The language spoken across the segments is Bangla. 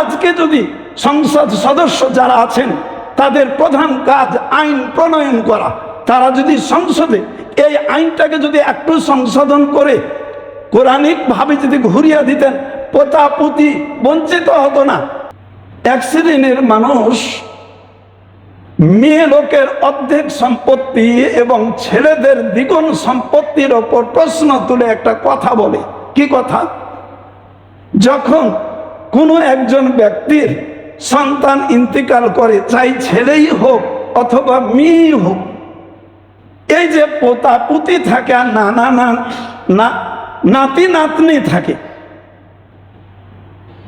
আজকে যদি সংসদ সদস্য যারা আছেন, তাদের প্রধান কাজ আইন প্রণয়ন করা, তারা যদি সংসদে এই আইনটাকে যদি একটু সংশোধন করে, কোরআনিকভাবে যদি ঘুরিয়ে দিতেন পোতাপুতি বঞ্চিত হতো না। এক শ্রেণির মানুষ মেয়ে লোকের অর্ধেক সম্পত্তি এবং ছেলেদের দ্বিগুণ সম্পত্তির ওপর প্রশ্ন তুলে একটা কথা বলে। কি কথা? যখন কোনো একজন ব্যক্তির সন্তান ইন্তিকাল করে, চাই ছেলেই হোক অথবা মেয়েই হোক, এই যে পোতা পুতি থাকে আর নানা না নাতি নাতনি থাকে।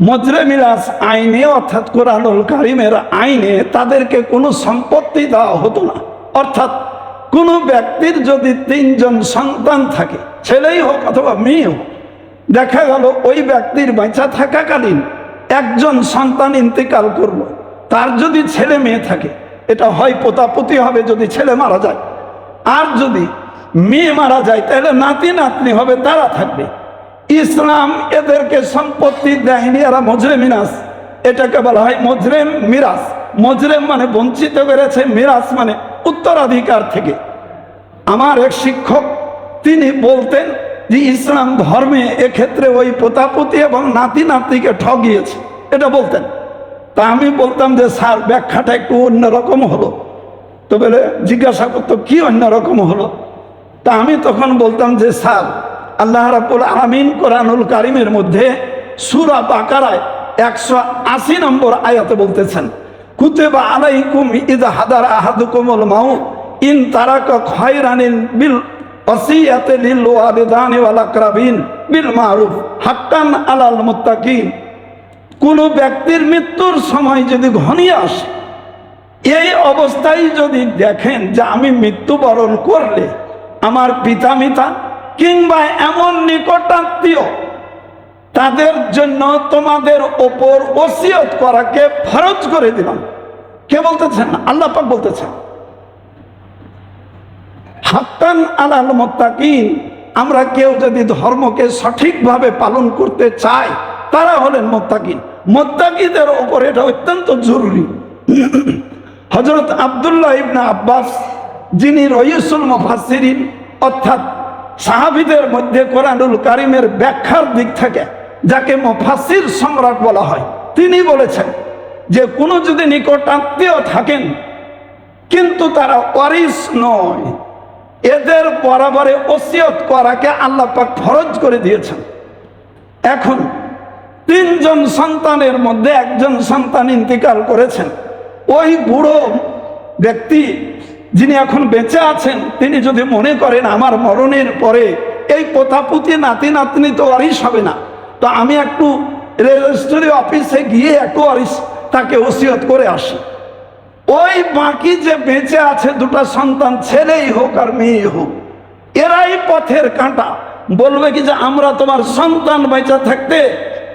মজরে মিরাজ আইনে অর্থাৎ কোরআনুল কারিমের আইনে তাদেরকে কোনো সম্পত্তি দেওয়া হতো না। অর্থাৎ কোনো ব্যক্তির যদি তিনজন সন্তান থাকে, ছেলেই হোক অথবা মেয়ে হোক, দেখা গেল ওই ব্যক্তির বাঁচা থাকাকালীন একজন সন্তান ইন্তেকাল করল, তার যদি ছেলে মেয়ে থাকে, এটা হয় পোতাপতি হবে যদি ছেলে মারা যায়। আর যদি মেয়ে মারা যায়, তাহলে নাতি নাতনি হবে তারা থাকবে। ইসলাম এদেরকে সম্পত্তি দেয়নি, এরা মজরে মিনাস এটাকে বলা হয় মজরেম মিরাস। মজরেম মানে বঞ্চিত করেছে, মিরাস মানে উত্তরাধিকার থেকে। আমার এক শিক্ষক, তিনি বলতেন যে, ইসলাম ধর্মে এক্ষেত্রে ওই পোতাপতি এবং নাতি নাতিকে ঠগিয়েছে। এটা বলতেন। তা আমি বলতাম যে, স্যার, ব্যাখ্যাটা একটু অন্যরকম হলো। তো বলে, জিজ্ঞাসা করতো, কি অন্যরকম হলো? তা আমি তখন বলতাম যে, স্যার, আল্লাহ রাবুল আমিন কোরআনুল কারিমের মধ্যে সুরা বাকারায় একশো আশি নম্বর আয়াতে বলতেছেন, কুতেবা আলাইকুম ইদ হাদার আহাদুকুমুল মাউত, ইন তারাকা খয়রানিন বিল ওসিয়াতে লিল ওয়ালিদানি ওয়াল বিল মারুফ হাক্কান আলাল মুত্তাকিন। কোন ব্যক্তির মৃত্যুর সময় যদি ঘনিয়ে আসে, এই অবস্থায় যদি দেখেন যে আমি মৃত্যুবরণ করলে আমার পিতামিতা কিংবা এমন নিকটাত্মীয় তাদের জন্য তোমাদের ওপর ওসিয়ত করাকে ফরজ করে দিলাম। কে বলতেছেন? আল্লাহ পাক বলতেছেন, হাক্কান আলাল মোত্তাকিন, আমরা কেউ যদি ধর্মকে সঠিকভাবে পালন করতে চাই, তারা হলেন মোত্তাকিন। মোত্তাকিদের ওপর এটা অত্যন্ত জরুরি। হজরত আবদুল্লাহ ইবনা আব্বাস, যিনি রইসুল মুফাসসিরিন, অর্থাৎ সাহাবিদের মধ্যে কোরআনুল কারিমের ব্যাখ্যার দিক থেকে, যাকে মুফাসসির সম্রাট বলা হয়, তিনি বলেছেন যে, কোনো যদি নিকটাত্মীয় থাকেন, কিন্তু তারা ওয়ারিস নয়। এদের বরাবরে ওসিয়ত করাকে আল্লাহ পাক ফরজ করে দিয়েছেন। এখন তিনজন সন্তানের মধ্যে একজন সন্তান ইন্তিকাল করেছেন। ওই বুড়ো ব্যক্তি যিনি এখন বেঁচে আছেন, তিনি যদি মনে করেন আমার মরণের পরে এই পোতাপুতি নাতি নাতনি তো ওয়ারিস হবে না, তো আমি একটু রেজিস্ট্রি অফিসে গিয়ে একটু ওয়ারিস তাকে ওসিয়ত করে আসি। ওই বাকি যে বেঁচে আছে দুটো সন্তান, ছেলেই হোক আর মেয়েই হোক, এরাই পথের কাঁটা। বলবে কি যে, আমরা তোমার সন্তান বেঁচে থাকতে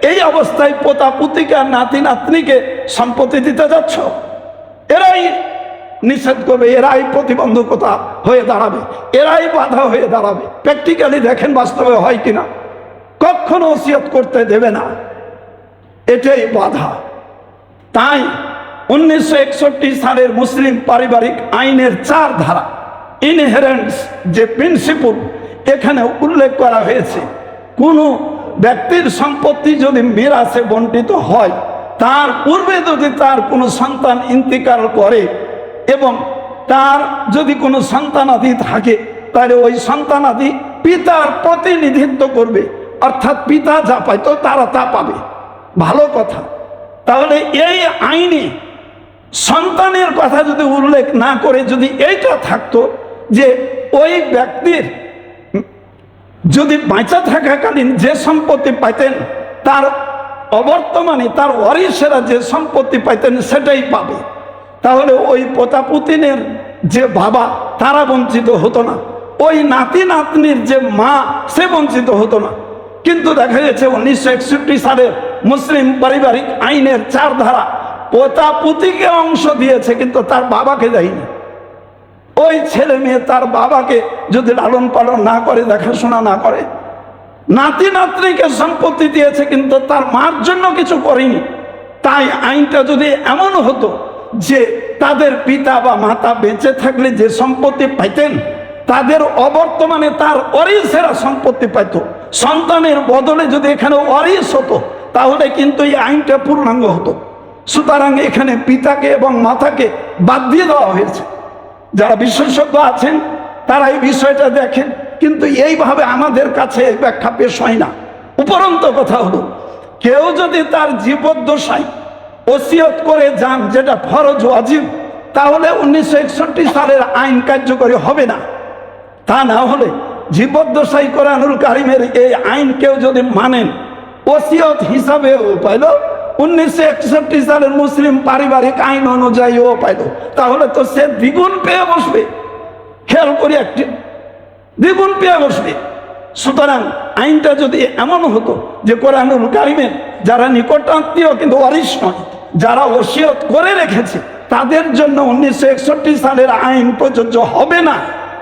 এই অবস্থায় পোতা পুতিকা নাতি নাতনিকে সম্পত্তি দিতে যাচ্ছ? এরাই নিষেধ করবে, এরাই প্রতিবন্ধকতা হয়ে দাঁড়াবে, এরাই বাধা হয়ে দাঁড়াবে। প্র্যাকটিক্যালি দেখেন বাস্তবে হয় কিনা। কখনো ওসিয়ত করতে দেবে না। এটাই বাধা। তাই উনিশশো একষট্টি সালের মুসলিম পারিবারিক আইনের চার ধারা ইনহেরেন্স যে প্রিন্সিপল এখানে উল্লেখ করা হয়েছে, কোনো ব্যক্তির সম্পত্তি যদি মেরাসে বন্টিত হয়, তার পূর্বে যদি তার কোনো সন্তান ইন্তিকাল করে এবং তার যদি কোনো সন্তানাদি থাকে, তাহলে ওই সন্তানাদি পিতার প্রতিনিধিত্ব করবে। অর্থাৎ পিতা যা পায়, তো তারা তা পাবে। ভালো কথা। তাহলে এই আইনে সন্তানের কথা যদি উল্লেখ না করে যদি এইটা থাকতো যে ওই ব্যক্তির যদি বাঁচা থাকাকালীন যে সম্পত্তি পাইতেন, তার অবর্তমানে তার ওয়ারিসেরা যে সম্পত্তি পাইতেন, সেটাই পাবে। তাহলে ওই পোতাপুতিনের যে বাবা, তারা বঞ্চিত হতো না। ওই নাতি নাতনির যে মা, সে বঞ্চিত হতো না। কিন্তু দেখা গেছে উনিশশো একষট্টি সালের মুসলিম পারিবারিক আইনের চার ধারা পোতা পুতিকে অংশ দিয়েছে, কিন্তু তার বাবাকে দেয়নি। ওই ছেলে মেয়ে তার বাবাকে যদি লালন পালন না করে, দেখাশোনা না করে, নাতি নাতনিকে সম্পত্তি দিয়েছে কিন্তু তার মার জন্য কিছু করেনি, তাই আইনটা যদি এমন হতো যে তাদের পিতা বা মাতা বেঁচে থাকলে যে সম্পত্তি পাইতেন, তাদের অবর্তমানে তার অরিসেরা সম্পত্তি পাইতো। সন্তানের বদলে যদি এখানে অরিস হতো, তাহলে কিন্তু এই আইনটা পূর্ণাঙ্গ হতো। সুতরাং এখানে পিতাকে এবং মাতাকে বাদ দিয়ে দেওয়া হয়েছে। যারা বিশেষজ্ঞ আছেন, তারা এই বিষয়টা দেখেন। কিন্তু এইভাবে আমাদের কাছে এই ব্যাখ্যা পেশ হয় না। উপরন্ত কথা হলো, কেউ যদি তার জীবদ্দশায় ওসিয়ত করে যান, যেটা ফরজ ওয়াজিব তাহলে উনিশশো একষট্টি সালের আইন কার্যকরী হবে না। তা না হলে জীবদ্দশাই কোরআনুল কারিমের এই আইন কেউ যদি মানেন, ওসিয়ত হিসাবে পাইল উনিশশো একষট্টি সালের মুসলিম পারিবারিক আইন অনুযায়ীও পাইল। তাহলে তো সে দ্বিগুণ পেয়ে বসবে। খেয়াল করি একটি। দ্বিগুণ পেয়ে বসবে। সুতরাং আইনটা যদি এমন হতো যে কোরআনুল কারিমের যারা নিকটাত্মীয় কিন্তু অরিস নয়, যারা ওসিয়ত করে রেখেছে, তাদের জন্য উনিশশো একষট্টি সালের আইন প্রযোজ্য হবে না।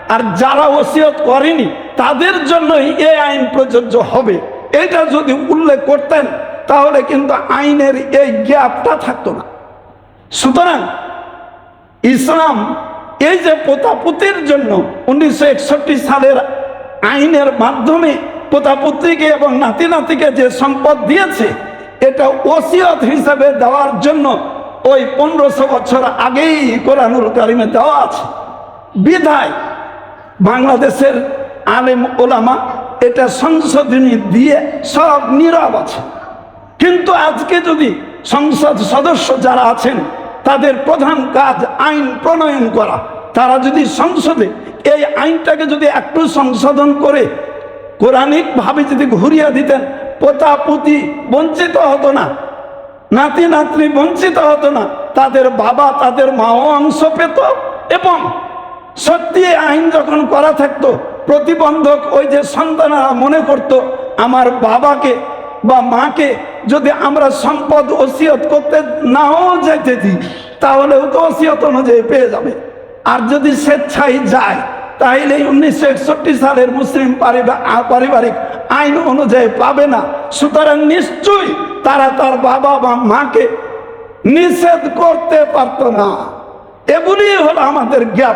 আর যারা ওসিয়ত করেনি, তাদের জন্যই এই আইন প্রযোজ্য হবে। এটা যদি উল্লেখ করতেন তাহলে কিন্তু আইনের এই গ্যাপটা থাকতো না। সুতরাং ইসলাম এই যে পোতাপুতির জন্য উনিশশো একষট্টি সালের আইনের মাধ্যমে পোতাপুত্রীকে এবং নাতি নাতিকে যে সম্পদ দিয়েছে, এটা ওসিয়ত হিসাবে দেওয়ার জন্য ওই পনেরোশো বছর আগেই কোরআনুল কারিমে দেওয়া আছে। বিধায় বাংলাদেশের আলেম ওলামা এটা সংশোধনী দিয়ে সব নীরব আছে। কিন্তু আজকে যদি সংসদ সদস্য যারা আছেন, তাদের প্রধান কাজ আইন প্রণয়ন করা, তারা যদি সংসদে এই আইনটাকে যদি একটু সংশোধন করে কোরআনিক ভাবে যদি ঘুরিয়ে দিতেন পোতা পুতি বঞ্চিত হতো না, নাতি নাতনি বঞ্চিত হতো না, তাদের বাবা, তাদের মাও অংশ পেত এবং সত্যি আইন যখন করা থাকতো, প্রতিবন্ধক ওই যে সন্তানেরা মনে করত, আমার বাবাকে বা মাকে যদি আমরা সম্পদ, ওসিয়ত করতে নাও যেতে দিই তাহলেও তো ওসিয়ত অনুযায়ী পেয়ে যাবে। আর যদি স্বেচ্ছায় যায় তাহলে উনিশশো একষট্টি সালের মুসলিম পারিবা- পারিবারিক আইন অনুযায়ী পাবে না। সুতরাং নিশ্চয়ই তারা তার বাবা বা মাকে নিষেধ করতে পারতো না। এগুলি হলো আমাদের গ্যাপ